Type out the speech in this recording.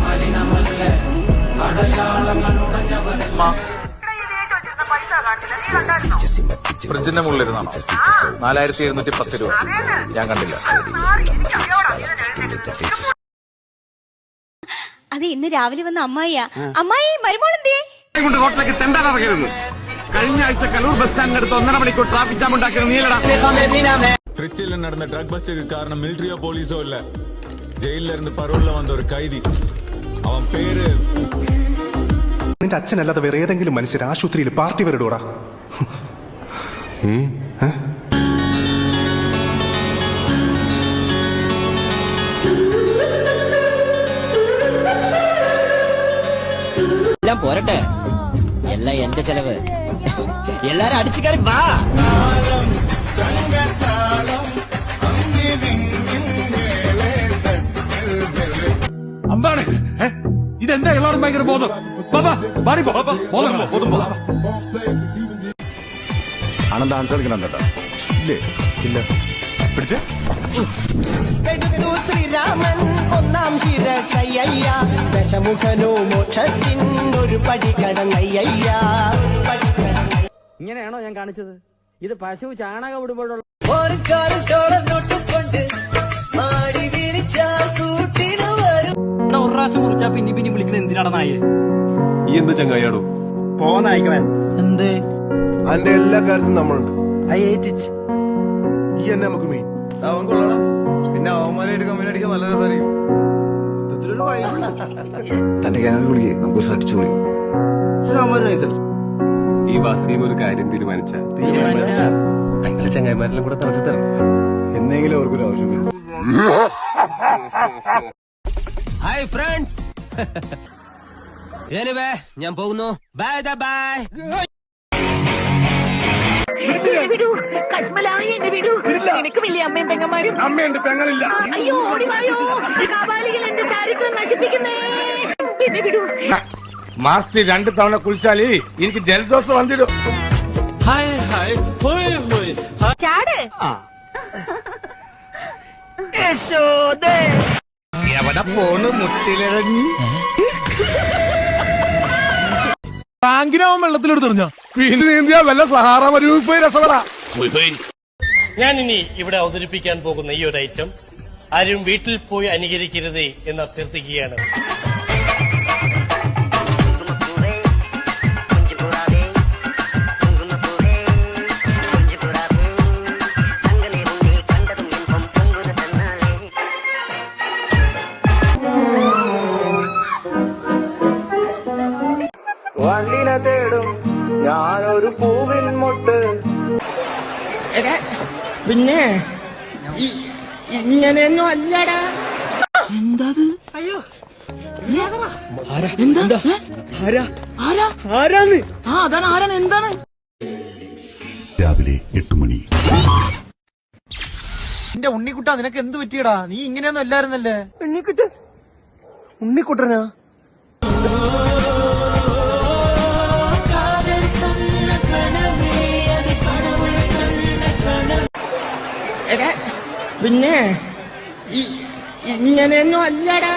മലിനമല്ല ഫ്രിഡ്ജിന്റെ മുകളിൽ നാലായിരത്തി എഴുന്നൂറ്റി പത്ത് രൂപ. ഞാൻ കണ്ടില്ല. അത് ഇന്ന് രാവിലെ വന്ന അമ്മായിയാ. അമ്മായി മരുമോളെന്തേ? കൊണ്ട് കഴിഞ്ഞ ആഴ്ച കലൂർ ബസ് സ്റ്റാൻഡിനടുത്ത് ഒന്നര മണിക്കൂർ ട്രാഫിക് ജാം ഉണ്ടാക്കിയത് നീലടാ. ട്രിച്ചിൽ നടന്ന ഡ്രഗ് ബസ്റ്റ് കാരണം മിലിറ്ററിയോ പോലീസോ ഇല്ല. ஜெயில இருந்து பரோல்ல வந்த ஒரு கைதி அவன் பேரு നിന്റെ അച്ഛനല്ലാതെ വേറെ ഏതെങ്കിലും മനുഷ്യർ ആശുപത്രിയിൽ പാർട്ടി വരടോടാ എല്ലാം പോരട്ടെ എല്ലാം എന്റെ ചെലവ് എല്ലാരും അടിച്ചു കയറി വാ ഇതെന്താ എല്ലാവരും ഭയങ്കര ബോധം. ബാബാ മാറി പോ. ബോധം പോ, ബോധം പോ. ആണെന്താ ആൻസർ കളിക്കണം കേട്ടോ. ഇല്ലേ? ഇല്ല. പിടിച്ചേ. എടുത്തു ശ്രീരാമൻ ഒന്നാം ശിരസയ്യ ദശമുഖനോ മോക്ഷത്തിൻ ഒരു പടി കടങ്ങയ്യ ഇങ്ങനെയാണോ ഞാൻ കാണിച്ചത്? ഇത് പശു ചാണകം ഇടുമ്പോഴുള്ള ഒരു കൊണ്ട് ആടി പ്രാവശ്യം കുറിച്ചാ പിന്നെ പിന്നെ വിളിക്കണ എന്തിനാണ് നായേ? ഈ എന്ത് ചങ്ങായിയാടോ? പോന്നായിക്കളെ എന്തേ? അന്റെ എല്ലാ കാര്യത്തിലും നമ്മളുണ്ട്. ഐ ഹേറ്റ് ഇറ്റ് ഈ എന്നെ നമുക്ക് മെയിൻ അവൻ കൊള്ളണം പിന്നെ അവന്മാരായിട്ട് കമ്പനി അടിക്കാൻ നല്ല രസമായിരിക്കും. തന്റെ ക്യാനൽ വിളിക്കേ. നമുക്ക് അടിച്ചു വിളിക്കും. ഈ വസീം ഒരു കാര്യം തീരുമാനിച്ച? തീരുമാനിച്ച? ചങ്ങായിമാരെല്ലാം കൂടെ നടത്തി തരണം എന്നെങ്കിലും അവർക്കൊരു ആവശ്യം വരും. ഹായ് ഫ്രണ്ട്സ് എനിവേ ഞാൻ പോകുന്നു. ബൈ ദ ബൈ വിടൂ. കശ്മലായി എന്നെ വിടൂ. എനിക്ക് വലിയ അമ്മയും പെങ്ങന്മാരും. അമ്മയുണ്ട് പെങ്ങളില്ല. അയ്യോ ഓടിവായോ കാപാലികൾ എന്റെ ചാരിത്രം നശിപ്പിക്കുന്നേ. വിടൂ. മാസത്തിൽ രണ്ട് തവണ കുളിച്ചാലി എനിക്ക് ജലദോഷം വന്നിടും. ചാട്. ടാങ്കിനാവും വെള്ളത്തിലെടുത്തെറിഞ്ഞ വീണ്ടും നീന്തിയാ വല്ല സഹാറ മരുവിൽ രസവട. ഞാൻ ഇനി ഇവിടെ അവതരിപ്പിക്കാൻ പോകുന്ന ഈ ഒരു ഐറ്റം ആരും വീട്ടിൽ പോയി അനുകരിക്കരുത് എന്ന് അഭ്യർത്ഥിക്കുകയാണ്. വണ്ടിനെ തേടും. ഞാനൊരു പൂവിൻ മുട്ട്. പിന്നെ ഇങ്ങനെയൊന്നും അല്ലടാ. രാവിലെ എട്ട് മണി. എന്റെ ഉണ്ണിക്കുട്ട നിനക്ക് എന്ത് പറ്റിയടാ? നീ ഇങ്ങനെയൊന്നും അല്ലായിരുന്നല്ലേ? ഉണ്ണിക്കുട്ടൻ? ഉണ്ണിക്കുട്ടനാ? പിന്നെ ഇങ്ങനെയൊന്നും അല്ലടാ.